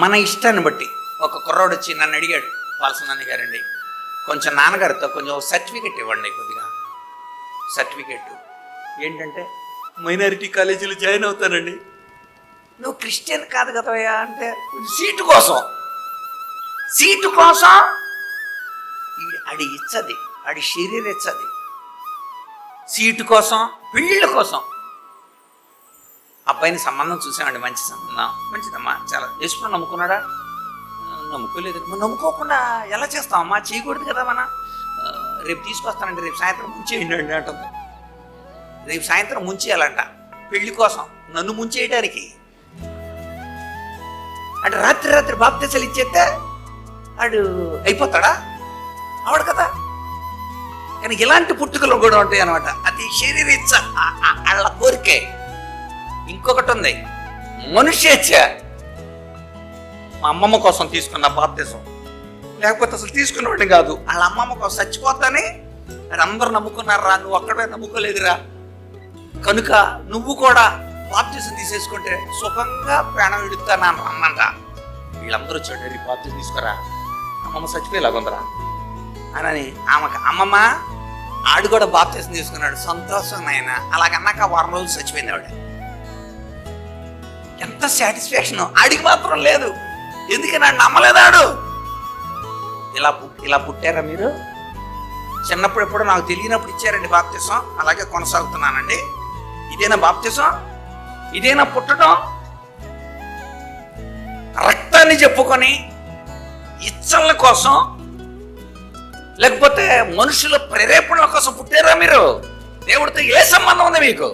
మన ఇష్టాన్ని బట్టి ఒక కుర్రాడు వచ్చి నన్ను అడిగాడు వాల్సనాన్ని గారండి కొంచెం నాన్నగారితో కొంచెం సర్టిఫికెట్ ఇవ్వండి కొద్దిగా. సర్టిఫికెట్. ఏంటంటే మైనారిటీ కాలేజీలో జాయిన్ అవుతానండి. నువ్వు క్రిస్టియన్ కాదు కదయ్యా అంటే సీటు కోసం. సీటు కోసం? అడి ఇచ్చది అడి శరీరం ఇచ్చది. సీటు కోసం? పెళ్ళిళ్ళ కోసం. అబ్బాయిని సంబంధం చూసామండి మంచి సంబంధం. మంచిదమ్మా చాలా యశ్వరు నమ్ముకున్నాడా? నమ్ముకోలేదు. నమ్ముకోకుండా ఎలా చేస్తామమ్మా చేయకూడదు కదా మన. రేపు తీసుకొస్తానండి రేపు సాయంత్రం ముంచేయండి అంటుంది. రేపు సాయంత్రం ముంచేయాలంట పెళ్ళి కోసం నన్ను ముంచేయడానికి. అంటే రాత్రి రాత్రి బాప్తీసలు ఇచ్చేస్తే వాడు అయిపోతాడా? ఆవిడ కదా. కానీ ఇలాంటి పుట్టుకలు కూడా ఉంటాయి అనమాట అది శరీరీచ్చ వాళ్ళ కోరికే. ఇంకొకటి ఉంది. మనుష్యేచ్ఛ మా అమ్మమ్మ కోసం తీసుకున్న బాప్తిజం లేకపోతే అసలు తీసుకున్నవాడిని కాదు. వాళ్ళ అమ్మమ్మ కోసం చచ్చిపోతానే అందరూ నమ్ముకున్నారా? నువ్వు అక్కడే నమ్ముకోలేదురా. కనుక నువ్వు కూడా బాప్తిజం తీసేసుకుంటే సుఖంగా ప్రాణం విడుతాను అమ్మంట వీళ్ళందరూ వచ్చాడు నీ బాప్తిజం తీసుకురా. అమ్మమ్మ చచ్చిపోయేలాగుందరా అని ఆమెకు అమ్మమ్మ ఆడు కూడా బాప్తిజం తీసుకున్నాడు. సంతోషం నాయన. అలాగన్నాక వారం రోజులు చచ్చిపోయింది ఆవిడ. ఎంత సాటిస్ఫాక్షన్ ఆడికి మాత్రం లేదు. ఎందుకని నన్ను నమ్మలేదాడు? ఇలా ఇలా పుట్టారా మీరు? చిన్నప్పుడు ఎప్పుడు నాకు తెలియనప్పుడు ఇచ్చారండి బాప్తిసం. అలాగే కొనసాగుతున్నానండి. ఇదేనా బాప్తిసం? ఇదేనా పుట్టడం? రక్తాన్ని చెప్పుకొని ఇచ్చల కోసం లేకపోతే మనుషుల ప్రేరేపణల కోసం పుట్టారా మీరు? దేవుడితో ఏ సంబంధం ఉంది మీకు?